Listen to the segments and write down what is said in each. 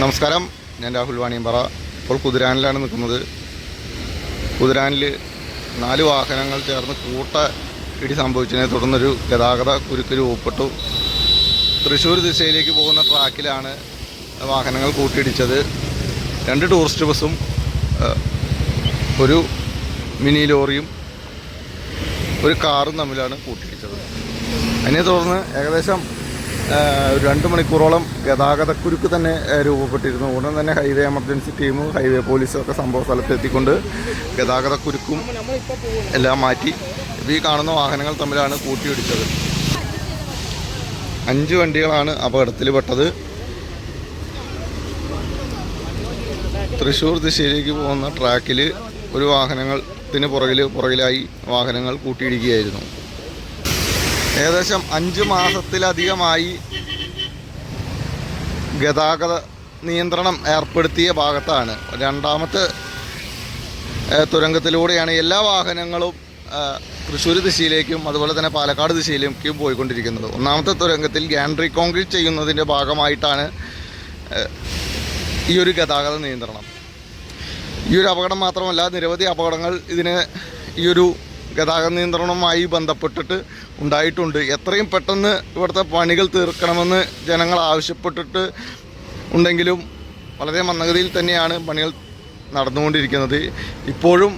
നമസ്കാരം. ഞാൻ രാഹുൽ വാണിയമ്പറ. ഇപ്പോൾ കുതിരാനിലാണ് നിൽക്കുന്നത്. കുതിരാനിൽ നാല് വാഹനങ്ങൾ ചേർന്ന് കൂട്ട ഇടി സംഭവിച്ചതിനെ തുടർന്നൊരു ഗതാഗത കുരുക്ക് രൂപപ്പെട്ടു. തൃശ്ശൂർ ദിശയിലേക്ക് പോകുന്ന ട്രാക്കിലാണ് വാഹനങ്ങൾ കൂട്ടിയിടിച്ചത്. രണ്ട് ടൂറിസ്റ്റ് ബസ്സും ഒരു മിനി ലോറിയും ഒരു കാറും തമ്മിലാണ് കൂട്ടിയിടിച്ചത്. അതിനെ തുടർന്ന് ഏകദേശം രണ്ട് മണിക്കൂറോളം ഗതാഗതക്കുരുക്ക് തന്നെ രൂപപ്പെട്ടിരുന്നു. ഉടൻ തന്നെ ഹൈവേ എമർജൻസി ടീമും ഹൈവേ പോലീസും ഒക്കെ സംഭവ സ്ഥലത്ത് എത്തിക്കൊണ്ട് ഗതാഗതക്കുരുക്കും എല്ലാം മാറ്റി. ഈ കാണുന്ന വാഹനങ്ങൾ തമ്മിലാണ് കൂട്ടിയിടിച്ചത്. അഞ്ച് വണ്ടികളാണ് അപകടത്തിൽ പെട്ടത് തൃശ്ശൂർ ദിശയിലേക്ക് പോകുന്ന ട്രാക്കിൽ ഒരു വാഹനത്തിന് പുറകിൽ പുറകിലായി വാഹനങ്ങൾ കൂട്ടിയിടിക്കുകയായിരുന്നു. ഏകദേശം അഞ്ച് മാസത്തിലധികമായി ഗതാഗത നിയന്ത്രണം ഏർപ്പെടുത്തിയ ഭാഗത്താണ്. രണ്ടാമത്തെ തുരങ്കത്തിലൂടെയാണ് എല്ലാ വാഹനങ്ങളും തൃശ്ശൂർ ദിശയിലേക്കും അതുപോലെ തന്നെ പാലക്കാട് ദിശയിലേക്കും പോയിക്കൊണ്ടിരിക്കുന്നത്. ഒന്നാമത്തെ തുരങ്കത്തിൽ ഗാൻഡ്രി കോൺക്രീറ്റ് ചെയ്യുന്നതിന്റെ ഭാഗമായിട്ടാണ് ഈ ഒരു ഗതാഗത നിയന്ത്രണം. ഈ ഒരു അപകടം മാത്രമല്ല നിരവധി അപകടങ്ങൾ ഇതിന് ഈ ഒരു ഗതാഗത നിയന്ത്രണവുമായി ബന്ധപ്പെട്ടിട്ട് ഉണ്ടായിട്ടുണ്ട്. എത്രയും പെട്ടെന്ന് ഇവിടുത്തെ പണികൾ തീർക്കണമെന്ന് ജനങ്ങൾ ആവശ്യപ്പെട്ടിട്ട് ഉണ്ടെങ്കിലും വളരെ മന്ദഗതിയിൽ തന്നെയാണ് പണികൾ നടന്നുകൊണ്ടിരിക്കുന്നത്. ഇപ്പോഴും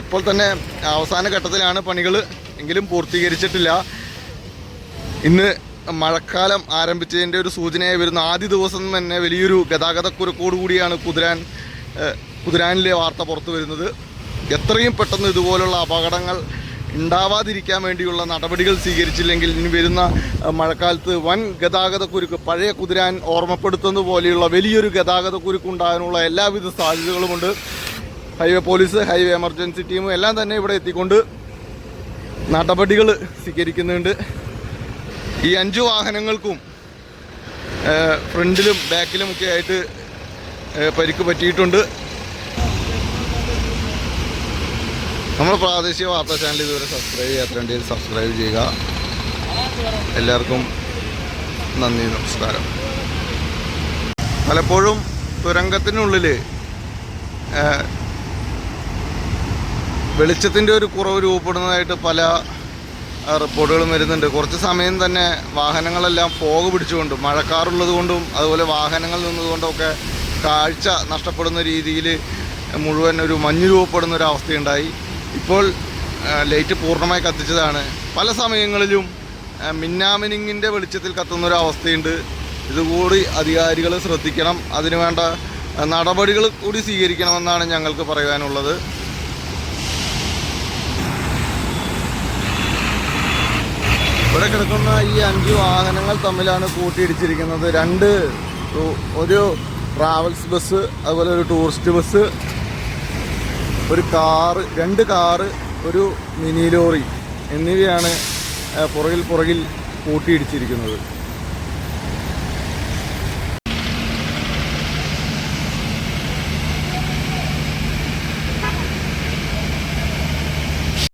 ഇപ്പോൾ തന്നെ അവസാന ഘട്ടത്തിലാണ് പണികൾ എങ്കിലും പൂർത്തീകരിച്ചിട്ടില്ല. ഇന്ന് മഴക്കാലം ആരംഭിച്ചതിന്റെ ഒരു സൂചനയായി വരുന്ന ആദ്യ ദിവസം തന്നെ വലിയൊരു ഗതാഗത കൂടിയാണ് കുതിരാൻ കുതിരാനിലെ വാർത്ത പുറത്തു വരുന്നത്. എത്രയും പെട്ടെന്ന് ഇതുപോലുള്ള അപകടങ്ങൾ ഉണ്ടാവാതിരിക്കാൻ വേണ്ടിയുള്ള നടപടികൾ സ്വീകരിച്ചില്ലെങ്കിൽ ഇനി വരുന്ന മഴക്കാലത്ത് വൻ ഗതാഗതക്കുരുക്ക് പഴയ കുതിരാൻ ഓർമ്മപ്പെടുത്തുന്ന പോലെയുള്ള വലിയൊരു ഗതാഗതക്കുരുക്ക് ഉണ്ടാകാനുള്ള എല്ലാവിധ സാധ്യതകളുമുണ്ട്. ഹൈവേ പോലീസ് ഹൈവേ എമർജൻസി ടീമും എല്ലാം തന്നെ ഇവിടെ എത്തിക്കൊണ്ട് നടപടികൾ സ്വീകരിക്കുന്നുണ്ട്. ഈ അഞ്ച് വാഹനങ്ങൾക്കും ഫ്രണ്ടിലും ബാക്കിലും ഒക്കെ ആയിട്ട് പരിക്ക് പറ്റിയിട്ടുണ്ട്. നമ്മുടെ പ്രാദേശിക വാർത്താ ചാനൽ ഇതുവരെ സബ്സ്ക്രൈബ് ചെയ്യാത്തതുണ്ടെങ്കിൽ സബ്സ്ക്രൈബ് ചെയ്യുക. എല്ലാവർക്കും നന്ദി നമസ്കാരം. പലപ്പോഴും തുരങ്കത്തിനുള്ളിൽ വെളിച്ചത്തിന്റെ ഒരു കുറവ് രൂപപ്പെടുന്നതായിട്ട് പല റിപ്പോർട്ടുകളും വരുന്നുണ്ട്. കുറച്ച് സമയം തന്നെ വാഹനങ്ങളെല്ലാം ഫോഗ് പിടിച്ചുകൊണ്ടും മഴക്കാറുള്ളത് കൊണ്ടും അതുപോലെ വാഹനങ്ങൾ നിന്നതുകൊണ്ടൊക്കെ കാഴ്ച നഷ്ടപ്പെടുന്ന രീതിയിൽ മുഴുവൻ ഒരു മഞ്ഞ് രൂപപ്പെടുന്ന ഒരു ഇപ്പോൾ ലൈറ്റ് പൂർണമായി കത്തിച്ചതാണ്. പല സമയങ്ങളിലും മിന്നാമിനിങ്ങിന്റെ വെളിച്ചത്തിൽ കത്തുന്ന ഒരു അവസ്ഥയുണ്ട് ഇതുകൂടി അധികാരികൾ ശ്രദ്ധിക്കണം. അതിനുവേണ്ട നടപടികൾ കൂടി സ്വീകരിക്കണമെന്നാണ് ഞങ്ങൾക്ക് പറയാനുള്ളത്. ഇവിടെ കിടക്കുന്ന ഈ അഞ്ച് വാഹനങ്ങൾ തമ്മിലാണ് കൂട്ടിയിടിച്ചിരിക്കുന്നത്. രണ്ട് ഒരു ട്രാവൽസ് ബസ് അതുപോലെ ഒരു ടൂറിസ്റ്റ് ബസ് ഒരു കാറ് രണ്ട് കാറ് ഒരു മിനി ലോറി എന്നിവയാണ് പുറകിൽ പുറകിൽ കൂട്ടിയിടിച്ചിരിക്കുന്നത്.